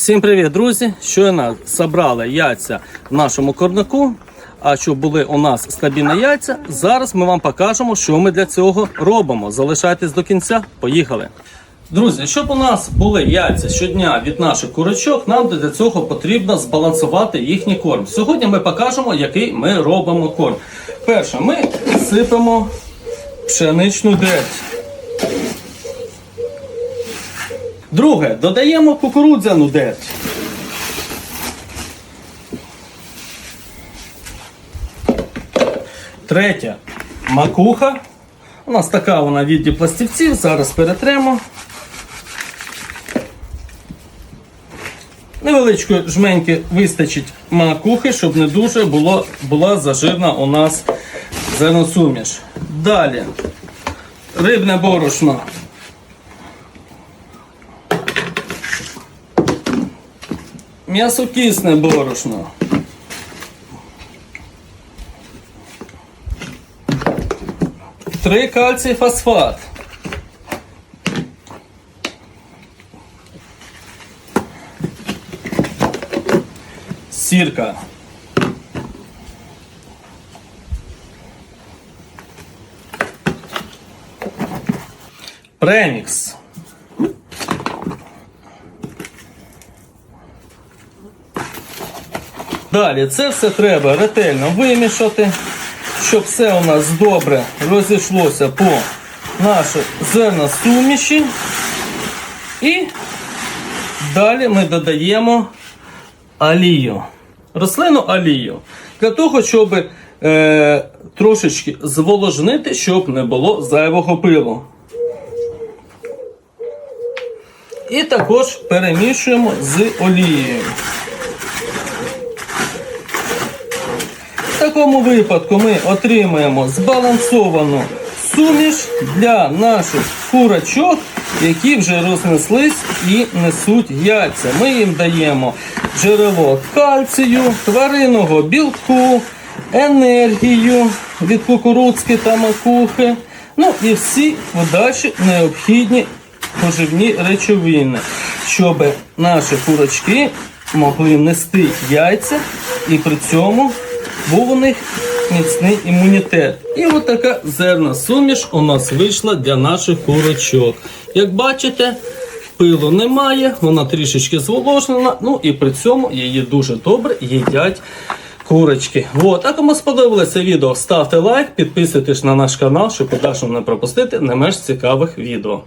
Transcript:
Всім привіт, друзі! Щойно забрали яйця в нашому корнику. А щоб були у нас стабільні яйця, зараз ми вам покажемо, що ми для цього робимо. Залишайтесь до кінця, поїхали. Друзі, щоб у нас були яйця щодня від наших курочок, нам для цього потрібно збалансувати їхній корм. Сьогодні ми покажемо, який ми робимо корм. Перше, ми сипемо пшеничну дерть. Друге, додаємо кукурудзяну дерть. Третє, макуха. У нас така вона в віді пластівців. Зараз перетремо. Невеличкої жменьки вистачить макухи, щоб не дуже було, була зажирна у нас зерносуміш. Далі рибне борошно. М'ясокисне борошно. Три кальцій фосфат. Сірка. Премікс. Далі це все треба ретельно вимішати, щоб все у нас добре розійшлося по нашій зерносуміші. І далі ми додаємо олію. Рослину олію. Для того, щоб е, трошечки зволожнити, щоб не було зайвого пилу. І також перемішуємо з олією. Такому випадку ми отримаємо збалансовану суміш для наших курочок, які вже рознеслись і несуть яйця. Ми їм даємо джерело кальцію, тваринного білку, енергію від кукурудзки та макухи. Ну і всі подальші необхідні поживні речовини, щоб наші курочки могли нести яйця і при цьому був у них міцний імунітет. І от така зерна суміш у нас вийшла для наших курочок. Як бачите, пилу немає, вона трішечки зволожена, ну і при цьому її дуже добре їдять курочки. От, а кому сподобалося відео, ставте лайк, підписуйтесь на наш канал, щоб подальшому не пропустити не менш цікавих відео.